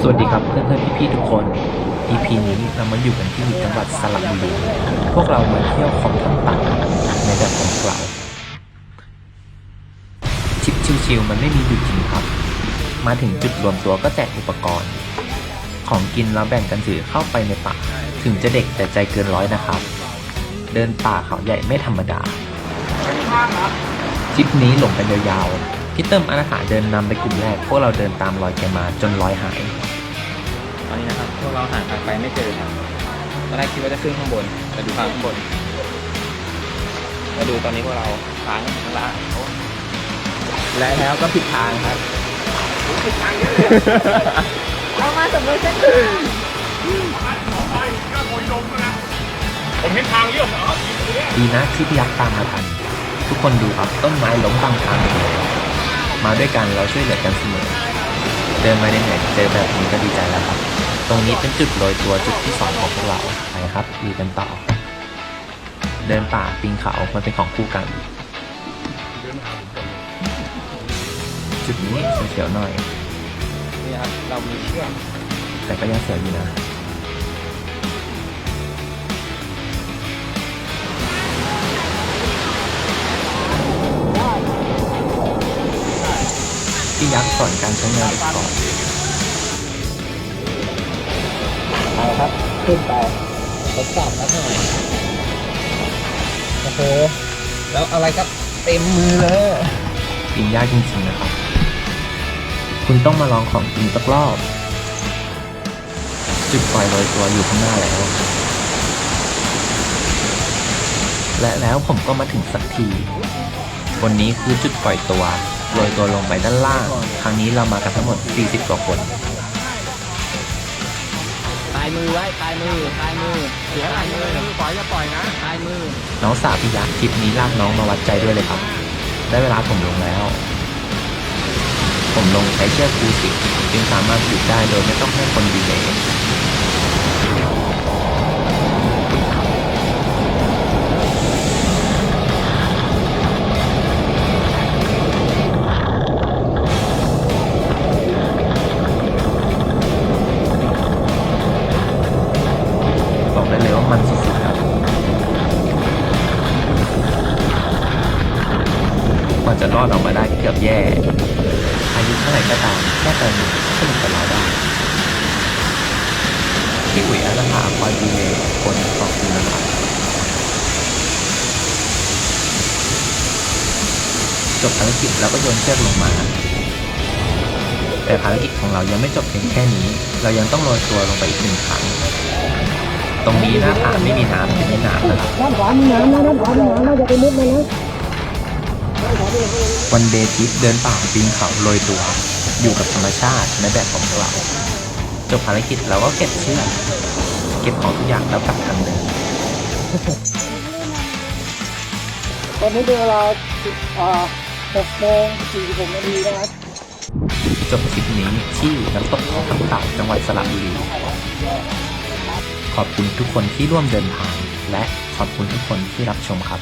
สวัสดีครับเพื่อนเพื่อนๆพี่ๆทุกคน EP นี้เรามาอยู่กันที่จังหวัดสระบุรี พวกเรามาเที่ยวของต่างๆในแบบของเราชิปชิวๆมันไม่มีอยู่จริงครับ มาถึงจุดรวมตัวก็แจกอุปกรณ์ ของกินเราแบ่งกันถือเข้าไปในป่า ถึงจะเด็กแต่ใจเกินร้อยนะครับ เดินป่าเขาใหญ่ไม่ธรรมดาทริปนี้หลงกันยาวๆ พี่เติมอาณาถาเดินนำไปกลุ่มแรก พวกเราเดินตามรอยแกมาจนรอยหาย ตอนนี้นะครับพวกเราหาทางไปไม่เจอครับตอนแรกคิดว่าจะขึ้นข้างบนแต่ดูทางข้างบนมาดูตอนนี้พวกเราทางข้างล่างโอ้และแล้วก็ผิดทางครับเรามาสำรวจเส้นทางผมเห็นทางเลี้ยวเหรอดีนะที่พี่ยักษ์ตามมาทัน ทุกคนดูครับต้นไม้ล้มบางทางเลย มาด้วยกันเราช่วยเหลือกันเสมอ เดินมาเหนื่อยๆเจอแบบนี้ก็ดีใจแล้วครับ ตรงนี้เป็นจุดโรยตัวจุดที่สองของพวกเราไปครับลุยกันต่อ เดินป่าปีนเขามันเป็นของคู่กัน จุดนี้เสียวๆหน่อย นี่ครับ เรามีเชือกแต่ก็ยังเสียวอยู่นะ พี่ยักษ์สอนการใช้งานอุปกรณ์เอาครับ ขึ้นไปทดสอบแล้วหน่อยโอ้โหแล้วอะไรครับ เต็มมือเลยปีนยากจริงๆนะครับ คุณต้องมาลองของจริงสักรอบ จุดปล่อยโรยตัวอยู่ข้างหน้าแล้ว และแล้วผมก็มาถึงสักทีบนนี้คือจุดปล่อยตัว โรยตัวลงไปด้านล่าง ครั้งนี้เรามากันทั้งหมด 40 กว่าคนตายมือไว้ตายมือตายมือเสียตายมือปล่อยอย่าปล่อยนะตายมือน้องสาวพี่ยักษ์ทริปนี้ลากน้องมาวัดใจด้วยเลยครับ ได้เวลาผมลงแล้ว ผมลงใช้เชือกคูสิกจึงสามารถหยุดได้โดยไม่ต้องให้คนดีเลย กว่าจะรอดออกมาได้เกือบแย่อายุเท่าไหร่ก็ตามแค่เติมสนุกกับเราได้พี่อุ๋ยอาราภาคอยดูแลคนขอบคุณนะครับจบภารกิจแล้วก็โยนเชือกลงมา แต่ภารกิจของเรายังไม่จบเพียงแค่นี้ เรายังต้องโรยตัวลงไปอีกหนึ่งครั้ง ตรงนี้หน้าผาไม่มีน้ำเป็นแม่น้ำนะครับด้านข วามีน้ำนะด้านขวามีน้ำนะอย่าไปมุดเลยนะวันเดย์ทริปเดินป่าปีนเขาโรยตัว อยู่กับธรรมชาติในแบบของเราจบภารกิจเราก็เก็บเชือกเก็บของทุกอย่างแล้วกลับทางเดิมตอนนี้เป็นเวลาอ่า6โมง46นาทีนะครับจบทริปนี้ที่น้ำตกเขาคำเต่าจังหวัดสระบุรีขอบคุณทุกคนที่ร่วมเดินทาง และขอบคุณทุกคนที่รับชมครับ